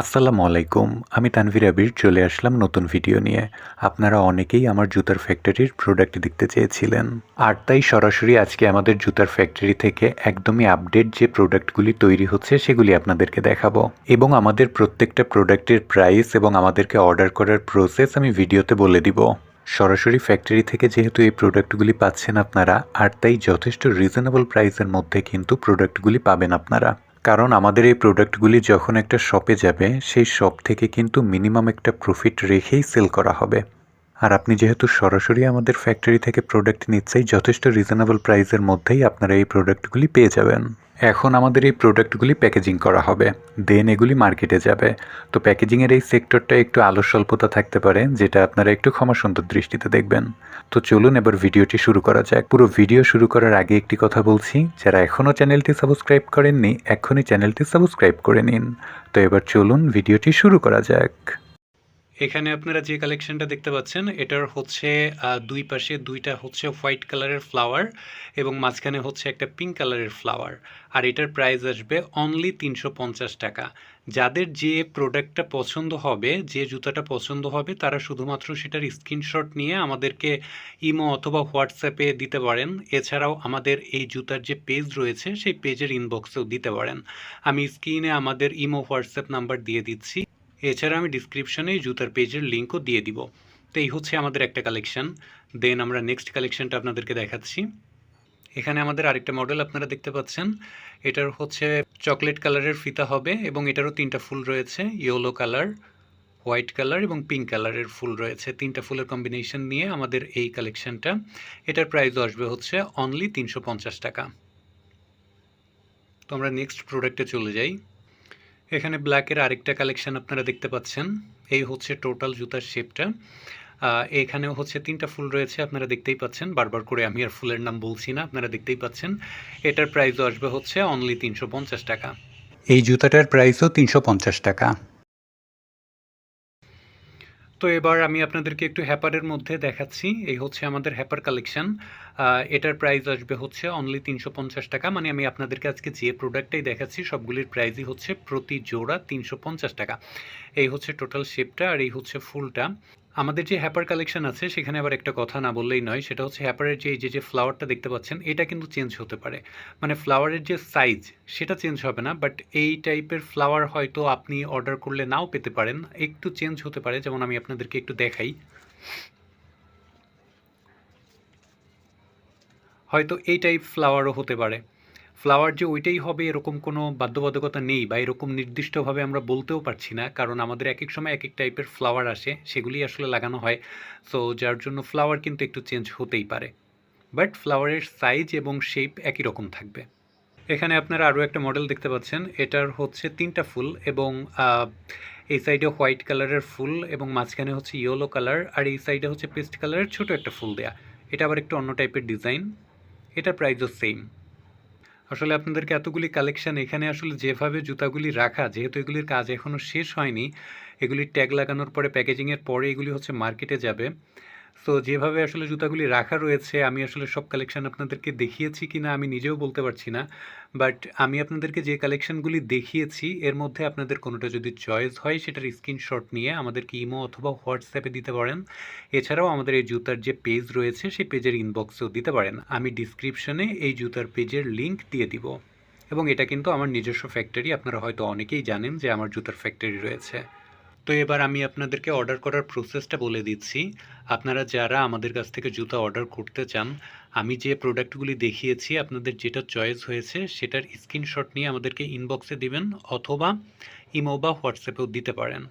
আসসালামু আলাইকুম, আমি তানভীর আবির, চলে আসলাম নতুন ভিডিও নিয়ে। আপনারা অনেকেই আমার জুতার ফ্যাক্টরির প্রোডাক্ট দেখতে চেয়েছিলেন। আর তাই সরাসরি আজকে আমাদের জুতার ফ্যাক্টরি থেকে একদমই আপডেট যে প্রোডাক্টগুলি তৈরি হচ্ছে, সেগুলি আপনাদেরকে দেখাবো। এবং আমাদের প্রত্যেকটা প্রোডাক্টের প্রাইস এবং আমাদেরকে অর্ডার করার প্রসেস আমি ভিডিওতে বলে দিব। সরাসরি ফ্যাক্টরি থেকে যেহেতু এই প্রোডাক্টগুলি পাচ্ছেন আপনারা, আর তাই যথেষ্ট রিজনেবল প্রাইসের মধ্যে কিন্তু প্রোডাক্টগুলি পাবেন আপনারা। কারণ আমাদের এই প্রোডাক্টগুলি যখন একটা শপে যাবে, সেই শপ থেকে কিন্তু মিনিমাম একটা প্রফিট রেখেই সেল করা হবে। আর আপনি যেহেতু সরাসরি আমাদের ফ্যাক্টরি থেকে প্রোডাক্ট নিচ্ছেই, যথেষ্ট রিজনেবল প্রাইসের মধ্যেই আপনারা এই প্রোডাক্টগুলি পেয়ে যাবেন। এখন আমাদের এই প্রোডাক্টগুলি প্যাকেজিং করা হবে। দেন এগুলি মার্কেটে যাবে। তো প্যাকেজিংয়ের এই সেক্টরটা একটু আলো স্বল্পতা থাকতে পারে, যেটা আপনারা একটু ক্ষমা সুন্দর দৃষ্টিতে দেখবেন। তো চলুন এবার ভিডিওটি শুরু করা যাক। পুরো ভিডিও শুরু করার আগে একটি কথা বলছি, যারা এখনও চ্যানেলটি সাবস্ক্রাইব করেননি এখনই চ্যানেলটি সাবস্ক্রাইব করে নিন। তো এবার চলুন ভিডিওটি শুরু করা যাক। এখানে আপনারা যে কালেকশনটা দেখতে পাচ্ছেন, এটার হচ্ছে দুই পাশে দুইটা হচ্ছে হোয়াইট কালারের ফ্লাওয়ার এবং মাঝখানে হচ্ছে একটা পিঙ্ক কালারের ফ্লাওয়ার আর এটার প্রাইস আসবে অনলি তিনশো পঞ্চাশ টাকা। যাদের যে প্রোডাক্টটা পছন্দ হবে, যে জুতাটা পছন্দ হবে, তারা শুধুমাত্র সেটার স্ক্রিনশট নিয়ে আমাদেরকে ইমো অথবা হোয়াটসঅ্যাপে দিতে পারেন। এছাড়াও আমাদের এই জুতার যে পেজ রয়েছে, সেই পেজের ইনবক্সেও দিতে পারেন। আমি স্ক্রিনে আমাদের ইমো হোয়াটসঅ্যাপ নাম্বার দিয়ে দিচ্ছি। এছাড়া আমি ডিসক্রিপশনে জুতার পেজের লিঙ্কও দিয়ে দিব। তো এই হচ্ছে আমাদের একটা কালেকশন দেন আমরা নেক্সট কালেকশনটা আপনাদেরকে দেখাচ্ছি। এখানে আমাদের আরেকটা মডেল আপনারা দেখতে পাচ্ছেন। এটার হচ্ছে চকলেট কালারের ফিতা হবে এবং এটারও তিনটা ফুল রয়েছে। ইয়েলো কালার হোয়াইট কালার এবং পিঙ্ক কালারের ফুল রয়েছে। তিনটা ফুলের কম্বিনেশন নিয়ে আমাদের এই কালেকশানটা এটার প্রাইস আসবে হচ্ছে অনলি তিনশো পঞ্চাশ টাকা। তো আমরা নেক্সট প্রোডাক্টে চলে যাই। এখানে ব্ল্যাকের আরেকটা কালেকশান আপনারা দেখতে পাচ্ছেন। এই হচ্ছে টোটাল জুতার শেপটা এখানেও হচ্ছে তিনটা ফুল রয়েছে, আপনারা দেখতেই পাচ্ছেন। বারবার করে আমি আর ফুলের নাম বলছি না, আপনারা দেখতেই পাচ্ছেন। এটার প্রাইসও আসবে হচ্ছে অনলি তিনশো পঞ্চাশ টাকা। এই জুতাটার প্রাইসও তিনশো পঞ্চাশ টাকা। তো এবার আমি আপনাদেরকে একটু হ্যাপারের মধ্যে দেখাচ্ছি। এই হচ্ছে আমাদের হ্যাপার কালেকশন। এটার প্রাইস আসবে হচ্ছে অনলি তিনশো পঞ্চাশ টাকা। মানে আমি আপনাদেরকে আজকে যে প্রোডাক্টটাই দেখাচ্ছি, সবগুলির প্রাইসই হচ্ছে প্রতি জোড়া তিনশো পঞ্চাশ টাকা। এই হচ্ছে টোটাল শেপটা আর এই হচ্ছে ফুলটা। আমাদের যে হ্যাপার কালেকশন আছে, সেখানে আবার একটা কথা না বললেই নয়, সেটা হচ্ছে হ্যাপারের যে যে যে ফ্লাওয়ারটা দেখতে পাচ্ছেন, এটা কিন্তু চেঞ্জ হতে পারে। মানে ফ্লাওয়ারের যে সাইজ, সেটা চেঞ্জ হবে না, বাট এই টাইপের ফ্লাওয়ার হয়তো আপনি অর্ডার করলে নাও পেতে পারেন। একটু চেঞ্জ হতে পারে, যেমন আমি আপনাদেরকে একটু দেখাই। হয়তো এই টাইপ ফ্লাওয়ারও হতে পারে। ফ্লাওয়ার যে ওইটাই হবে এরকম কোনো বাধ্যবাধকতা নেই বা এরকম নির্দিষ্টভাবে আমরা বলতেও পারছি না, কারণ আমাদের এক এক সময় এক এক টাইপের ফ্লাওয়ার আসে, সেগুলি আসলে লাগানো হয়। সো যার জন্য ফ্লাওয়ার কিন্তু একটু চেঞ্জ হতেই পারে। বাট ফ্লাওয়ারের সাইজ এবং শেপ একই রকম থাকবে। এখানে আপনারা আরও একটা মডেল দেখতে পাচ্ছেন। এটার হচ্ছে তিনটা ফুল এবং এই সাইডে হোয়াইট কালারের ফুল এবং মাঝখানে হচ্ছে ইয়েলো কালার আর এই সাইডে হচ্ছে পেস্ট কালারের ছোট একটা ফুল দেয়া। এটা আবার একটু অন্য টাইপের ডিজাইন এটার প্রাইসও সেম আসলে আপনাদেরকে এতগুলি কালেকশান এখানে আসলে যেভাবে জুতাগুলি রাখা, যেহেতু এগুলির কাজ এখনও শেষ হয়নি এগুলির ট্যাগ লাগানোর পরে প্যাকেজিংয়ের পরে এগুলি হচ্ছে মার্কেটে যাবে। সো যেভাবে আসলে জুতাগুলি রাখা রয়েছে, আমি আসলে সব কালেকশন আপনাদেরকে দেখিয়েছি কি না আমি নিজেও বলতে পারছি না। বাট আমি আপনাদেরকে যে কালেকশনগুলি দেখিয়েছি, এর মধ্যে আপনাদের কোনোটা যদি চয়েস হয়, সেটার স্ক্রিনশট নিয়ে আমাদেরকে ইমো অথবা হোয়াটসঅ্যাপে দিতে পারেন। এছাড়াও আমাদের এই জুতার যে পেজ রয়েছে, সেই পেজের ইনবক্সেও দিতে পারেন। আমি ডিসক্রিপশনে এই জুতার পেজের লিংক দিয়ে দিব। এবং এটা কিন্তু আমার নিজস্ব ফ্যাক্টরি আপনারা হয়তো অনেকেই জানেন যে আমার জুতার ফ্যাক্টরি রয়েছে। তো এবার আমি আপনাদেরকে অর্ডার করার প্রসেসটা বলে দিচ্ছি। আপনারা যারা আমাদের কাছ থেকে জুতা অর্ডার করতে চান, আমি যে প্রোডাক্টগুলি দেখিয়েছি, আপনাদের যেটা চয়েস হয়েছে, সেটার স্ক্রিনশট নিয়ে আমাদেরকে ইনবক্সে দিবেন অথবা ইমো বা হোয়াটসঅ্যাপেও দিতে পারেন।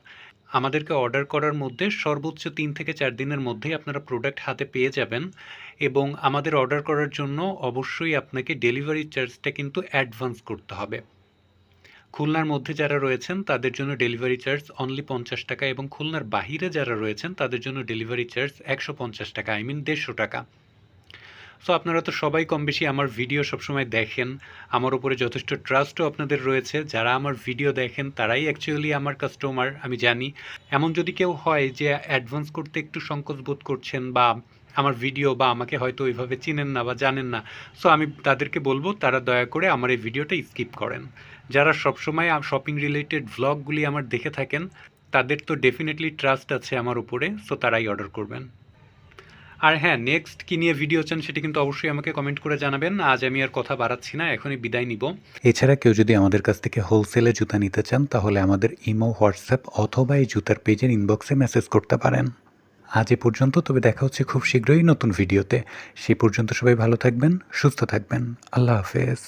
আমাদেরকে অর্ডার করার মধ্যে সর্বোচ্চ তিন থেকে চার দিনের মধ্যেই আপনারা প্রোডাক্ট হাতে পেয়ে যাবেন এবং আমাদের অর্ডার করার জন্য অবশ্যই আপনাকে ডেলিভারি চার্জটা কিন্তু অ্যাডভান্স করতে হবে। খুলনার মধ্যে যারা রয়েছেন, তাদের জন্য ডেলিভারি চার্জ অনলি পঞ্চাশ টাকা এবং খুলনার বাহিরে যারা রয়েছেন, তাদের জন্য ডেলিভারি চার্জ একশো পঞ্চাশ টাকা আই মিন দেড়শো টাকা। সো আপনারা তো সবাই কম বেশি আমার ভিডিও সবসময় দেখেন। আমার উপরে যথেষ্ট ট্রাস্টও আপনাদের রয়েছে। যারা আমার ভিডিও দেখেন, তারাই অ্যাকচুয়ালি আমার কাস্টমার আমি জানি। এমন যদি কেউ হয় যে অ্যাডভান্স করতে একটু সংকোচ বোধ করছেন বা আমার ভিডিও বা আমাকে হয়তো ওইভাবে চিনেন না বা জানেন না। সো আমি তাদেরকে বলব, তারা দয়া করে আমার এই ভিডিওটা স্কিপ করেন। যারা সবসময় শপিং রিলেটেড ভ্লগগুলি আমার দেখে থাকেন, তাদের তো ডেফিনেটলি ট্রাস্ট আছে আমার উপরে সো তারাই অর্ডার করবেন। আর হ্যাঁ নেক্সট কী নিয়ে ভিডিও চান সেটা কিন্তু অবশ্যই আমাকে কমেন্ট করে জানাবেন। আজ আমি আর কথা বাড়াচ্ছি না, এখনই বিদায় নিব। এছাড়া কেউ যদি আমাদের কাছ থেকে হোলসেলে জুতা নিতে চান, তাহলে আমাদের ইমো, হোয়াটসঅ্যাপ অথবা এই জুতার পেজের ইনবক্সে মেসেজ করতে পারেন। আজ এ পর্যন্ত, তবে দেখা হচ্ছে খুব শীঘ্রই নতুন ভিডিওতে। সেই পর্যন্ত সবাই ভালো থাকবেন, সুস্থ থাকবেন। আল্লাহ হাফেজ।